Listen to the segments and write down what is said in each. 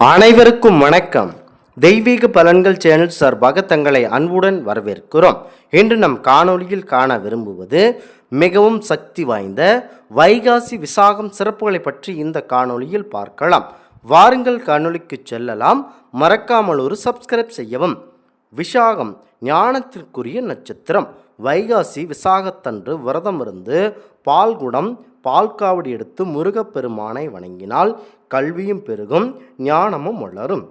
அனைவருக்கும் வணக்கம். தெய்வீக பலன்கள் சேனல் சார்பாக தங்களை அன்புடன் வரவேற்கிறோம். இன்று நம் காணொளியில் காண விரும்புவது மிகவும் சக்தி வாய்ந்த வைகாசி விசாகம் சிறப்புகளை பற்றி இந்த காணொளியில் பார்க்கலாம். வாருங்கள் காணொலிக்கு செல்லலாம். மறக்காமல் ஒரு சப்ஸ்கிரைப் செய்யவும். விஷாகம் ஞானத்திற்குரிய நட்சத்திரம். வைகாசி விசாகத்தன்று விரதம் இருந்து பால்குடம் பால் காவடி எடுத்து முருகப்பெருமானை வணங்கினால் கல்வியும் பெருகும் ஞானமும் வளரும்.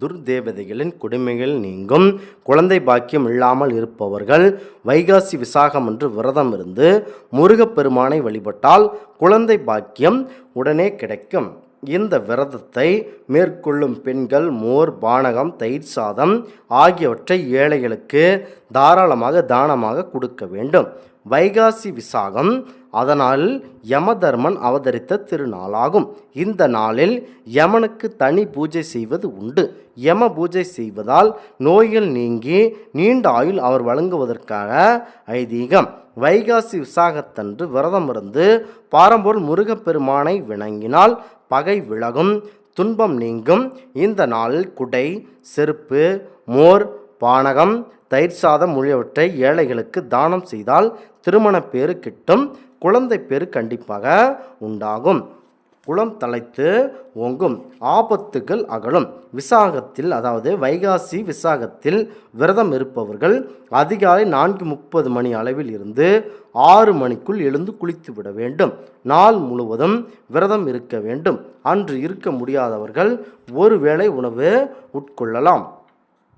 துர்தேவதைகளின் கொடுமைகள் நீங்கும் குழந்தை பாக்கியம் இல்லாமல் இருப்பவர்கள் வைகாசி விசாகம் என்று விரதம் இருந்து முருகப்பெருமானை வழிபட்டால் குழந்தை பாக்கியம் உடனே கிடைக்கும். இந்த விரதத்தை மேற்கொள்ளும் பெண்கள் மோர் பானகம் தயிர் சாதம் ஆகியவற்றை ஏழைகளுக்கு தாராளமாக தானமாக கொடுக்க வேண்டும். வைகாசி விசாகம். அதனால் யமதர்மன் அவதரித்த திருநாளாகும். இந்த நாளில் யமனுக்கு தனி பூஜை செய்வது உண்டு. யம பூஜை செய்வதால் நோய்கள் நீங்கி நீண்ட ஆயுள் அவர் வழங்குவதற்காக ஐதீகம். வைகாசி விசாகத்தன்று விரதம் இருந்து பாரம்பொருள் முருகப்பெருமானை விளங்கினால் பகை விலகும் துன்பம் நீங்கும். இந்த நாளில் குடை செருப்பு மோர் பானகம் தயிர் சாதம் உள்ளியவற்றை ஏழைகளுக்கு தானம் செய்தால் திருமண பேறு கிட்டும் குழந்தை பேறு கண்டிப்பாக உண்டாகும். குளம் தலைத்து ஓங்கும். ஆபத்துகள் அகலும். விசாகத்தில் அதாவது வைகாசி விசாகத்தில் விரதம் இருப்பவர்கள் அதிகாலை நான்கு முப்பது மணி அளவில் இருந்து ஆறு மணிக்குள் எழுந்து குளித்து விட வேண்டும். நாள் முழுவதும் விரதம் இருக்க வேண்டும். அன்று இருக்க முடியாதவர்கள் ஒருவேளை உணவு உட்கொள்ளலாம்.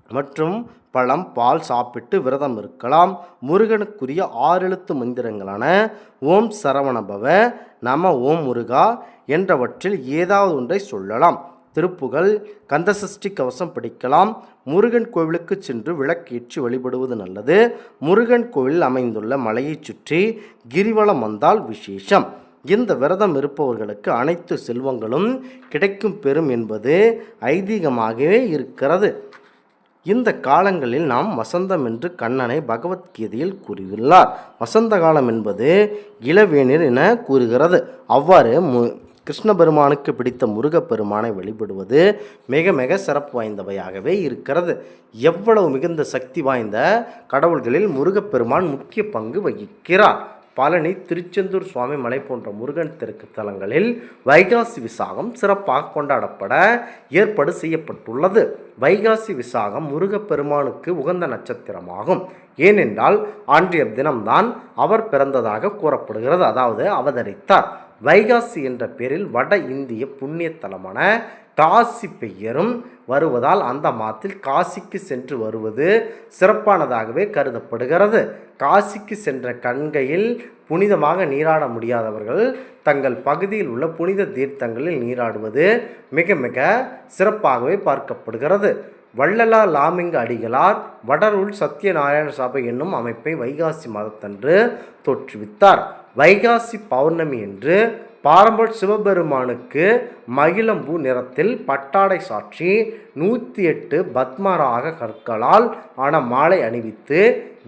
மற்றும் பழம் பால் சாப்பிட்டு விரதம் இருக்கலாம். முருகனுக்குரிய ஆறெழுத்து மந்திரங்களான ஓம் சரவணபவ நம ஓம் முருகா என்றவற்றில் ஏதாவது ஒன்றை சொல்லலாம். திருப்புகள் கந்தசஷ்டி கவசம் படிக்கலாம். முருகன் கோவிலுக்கு சென்று விளக்கேற்றி வழிபடுவது நல்லது. முருகன் கோவில் அமைந்துள்ள மலையைச் சுற்றி கிரிவலம் வந்தால் விசேஷம். இந்த விரதம் இருப்பவர்களுக்கு அனைத்து செல்வங்களும் கிடைக்கும் பெறும் என்பது ஐதீகமாகவே இருக்கிறது. இந்த காலங்களில் நாம் வசந்தம் என்று கண்ணனை பகவத்கீதையில் கூறியுள்ளார். வசந்த காலம் என்பது இளவேநீர் என கூறுகிறது. அவ்வாறு மு கிருஷ்ண பெருமானுக்கு பிடித்த முருகப்பெருமானை வழிபடுவது மிக மிக சிறப்பு வாய்ந்தவையாகவே இருக்கிறது. எவ்வளவு மிகுந்த சக்தி வாய்ந்த கடவுள்களில் முருகப்பெருமான் முக்கிய பங்கு வகிக்கிறார். பழனி திருச்செந்தூர் சுவாமி மலை போன்ற முருகன் தெற்கு தலங்களில் வைகாசி விசாகம் சிறப்பாக கொண்டாடப்பட ஏற்பாடு செய்யப்பட்டுள்ளது. வைகாசி விசாகம் முருகப்பெருமானுக்கு உகந்த நட்சத்திரமாகும். ஏனென்றால் அன்றைய தினம்தான் அவர் பிறந்ததாக கூறப்படுகிறது. அதாவது அவதரித்தார். வைகாசி என்ற பெயரில் வட இந்திய புண்ணிய தலமான காசி பெயரும் வருவதால் அந்த மாதத்தில் காசிக்கு சென்று வருவது சிறப்பானதாகவே கருதப்படுகிறது. காசிக்கு சென்ற கண்கையில் புனிதமாக நீராட முடியாதவர்கள் தங்கள் பகுதியில் உள்ள புனித தீர்த்தங்களில் நீராடுவது மிக மிக சிறப்பாகவே பார்க்கப்படுகிறது. வள்ளலா லாமிங்க அடிகளார் வடருள் சத்யநாராயண சபை என்னும் அமைப்பை வைகாசி மாதத்தன்று தோற்றுவித்தார். வைகாசி பௌர்ணமி என்று பாரம்பரிய சிவபெருமானுக்கு மகிழம்பூ நிறத்தில் பட்டாடை சாற்றி நூற்றி எட்டு பத்மராக கற்களால் ஆன மாலை அணிவித்து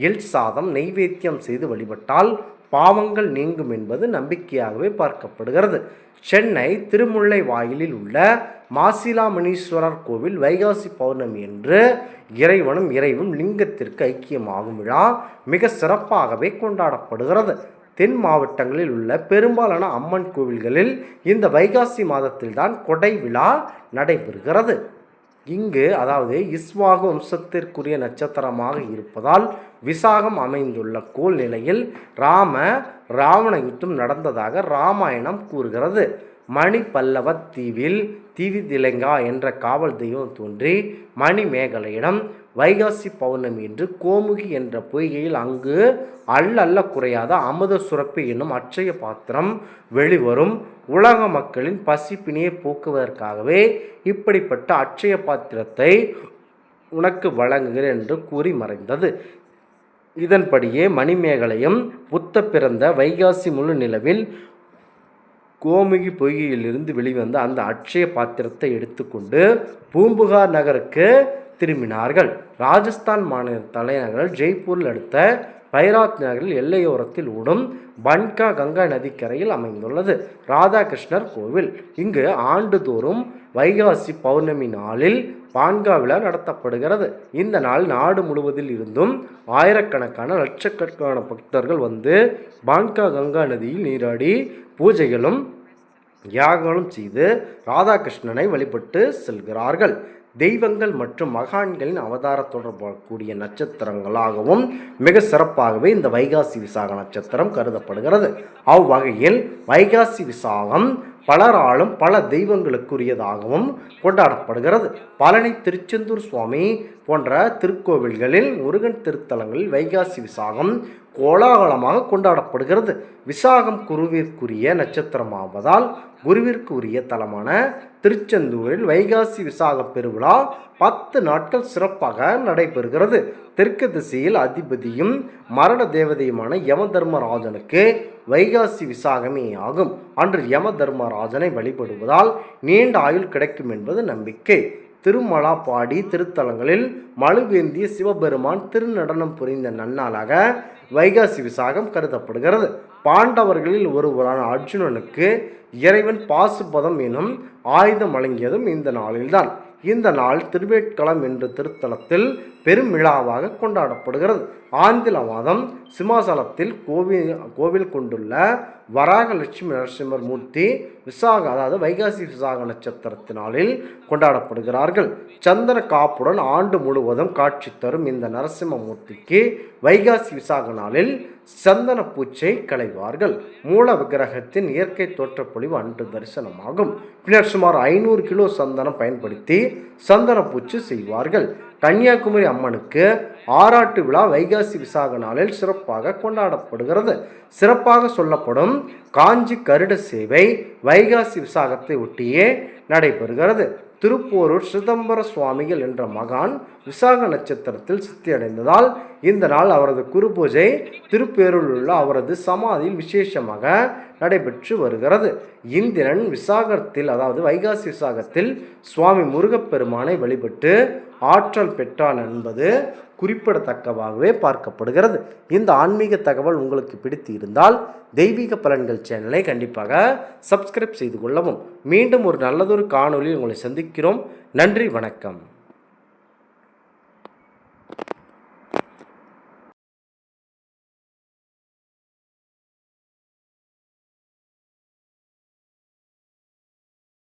எல் சாதம் நெய்வேத்தியம் செய்து வழிபட்டால் பாவங்கள் நீங்கும் என்பது நம்பிக்கையாகவே பார்க்கப்படுகிறது. சென்னை திருமுல்லை வாயிலில் உள்ள மாசிலாமணீஸ்வரர் கோவில் வைகாசி பௌர்ணமி என்று இறைவனும் இறைவும் லிங்கத்திற்கு ஐக்கியமாகும் விழா மிக சிறப்பாகவே கொண்டாடப்படுகிறது. தென் மாவட்டங்களில் உள்ள பெரும்பாலான அம்மன் கோவில்களில் இந்த வைகாசி மாதத்தில்தான் கொடை விழா நடைபெறுகிறது. இங்கு அதாவது இஸ்வாக வம்சத்திற்குரிய நட்சத்திரமாக இருப்பதால் விசாகம் அமைந்துள்ள கோல் நிலையில் ராம ராவண யுத்தம் நடந்ததாக ராமாயணம் கூறுகிறது. மணி பல்லவ தீவில் திவிதிலங்கா என்ற காவல் தெய்வம் தோன்றி மணிமேகலையிடம் வைகாசி பௌர்ணமி என்று கோமுகி என்ற பொய்கையில் அங்கு அல்ல அல்ல குறையாத அமுத சுரப்பு என்னும் அட்சய பாத்திரம் வெளிவரும். உலக மக்களின் பசிப்பினியை போக்குவதற்காகவே இப்படிப்பட்ட அட்சய பாத்திரத்தை உனக்கு வழங்குகிறேன் என்று கூறி மறைந்தது. இதன்படியே மணிமேகலையும் புத்த பிறந்த வைகாசி முழு நிலவில் கோமுகி பொய்கையிலிருந்து வெளிவந்த அந்த அட்சய பாத்திரத்தை எடுத்துக்கொண்டு பூம்புகார் நகருக்கு திரும்பினார்கள். ராஜஸ்தான் மாநில தலைநகர் ஜெய்ப்பூரில் அடுத்த பைராத் நகரில் எல்லையோரத்தில் ஓடும் பன்கா கங்கா நதிக்கரையில் அமைந்துள்ளது. ராதாகிருஷ்ணர் கோவில். இங்கு ஆண்டுதோறும் வைகாசி பௌர்ணமி நாளில் பான்கா விழா நடத்தப்படுகிறது. இந்த நாள் நாடு முழுவதில் இருந்தும் ஆயிரக்கணக்கான லட்சக்கணக்கான பக்தர்கள் வந்து பான்கா கங்கா நதியில் நீராடி பூஜைகளும் யாகங்களும் செய்து ராதாகிருஷ்ணனை வழிபட்டு செல்கிறார்கள். தெய்வங்கள் மற்றும் மகான்களின் அவதார தொடர்பக்கூடிய நட்சத்திரங்களாகவும் மிக சிறப்பாகவே இந்த வைகாசி விசாக நட்சத்திரம் கருதப்படுகிறது. அவ்வகையில் வைகாசி விசாகம் பலராலும் பல தெய்வங்களுக்குரியதாகவும் கொண்டாடப்படுகிறது. பழனி திருச்செந்தூர் சுவாமி போன்ற திருக்கோவில்களில் முருகன் திருத்தலங்களில் வைகாசி விசாகம் கோலாகலமாக கொண்டாடப்படுகிறது. விசாகம் குருவிற்குரிய நட்சத்திரமாவதால் குருவிற்கு உரிய தலமான திருச்செந்தூரில் வைகாசி விசாக பெருவிழா பத்து நாட்கள் சிறப்பாக நடைபெறுகிறது. தெற்கு திசையில் அதிபதியும் மரண தேவதையுமான யம தர்மராஜனுக்கு வைகாசி விசாகமே ஆகும். அன்று யம தர்மராஜனை வழிபடுவதால் நீண்ட ஆயுள் கிடைக்கும் என்பது நம்பிக்கை. திருமலாப்பாடி திருத்தலங்களில் மழுவேந்திய சிவபெருமான் திருநடனம் புரிந்த நன்னாளாக வைகாசி விசாகம் கருதப்படுகிறது. பாண்டவர்களில் ஒருவரான அர்ஜுனனுக்கு இறைவன் பாசுபதம் எனும் ஆயுதம் வழங்கியதும் இந்த நாளில்தான். இந்த நாள் திருவேட்களம் என்ற திருத்தலத்தில் பெரும் விழாவாக கொண்டாடப்படுகிறது. ஆந்தில மாதம் சிம்மாசலத்தில் கோவில் கோவில் கொண்டுள்ள வராக லட்சுமி நரசிம்மர் மூர்த்தி விசாக அதாவது வைகாசி விசாக நட்சத்திரத்தினாலில் கொண்டாடப்படுகிறார்கள். சந்திர காப்புடன் ஆண்டு முழுவதும் காட்சி தரும் இந்த நரசிம்ம மூர்த்திக்கு வைகாசி விசாக நாளில் சந்தன பூச்சை களைவார்கள். மூல விக்கிரகத்தின் இயற்கை தோற்றப்பொழிவு அன்று தரிசனமாகும். பின்னர் சுமார் ஐநூறு கிலோ சந்தனம் பயன்படுத்தி சந்தன பூச்சு செய்வார்கள். கன்னியாகுமரி அம்மனுக்கு ஆராட்டு விழா வைகாசி விசாக நாளில் சிறப்பாக கொண்டாடப்படுகிறது. சிறப்பாக சொல்லப்படும் காஞ்சி கருட சேவை வைகாசி விசாகத்தை ஒட்டியே நடைபெறுகிறது. திருப்போரூர் சிதம்பர சுவாமிகள் என்ற மகான் விசாக நட்சத்திரத்தில் சித்தியடைந்ததால் இந்த நாள் அவரது குரு பூஜை திருப்பேரூரில் உள்ள அவரது சமாதியில் விசேஷமாக நடைபெற்று வருகிறது. இந்திரன் விசாகத்தில் அதாவது வைகாசி விசாகத்தில் சுவாமி முருகப்பெருமானை வழிபட்டு ஆற்றல் பெற்றான் என்பது குறிப்பிடத்தக்கவாகவே பார்க்கப்படுகிறது. இந்த ஆன்மீக தகவல் உங்களுக்கு பிடித்து இருந்தால் தெய்வீக பலன்கள் சேனலை கண்டிப்பாக சப்ஸ்கிரைப் செய்து கொள்ளவும். மீண்டும் ஒரு நல்லதொரு காணொளியில் உங்களை சந்திக்கிறோம். நன்றி வணக்கம்.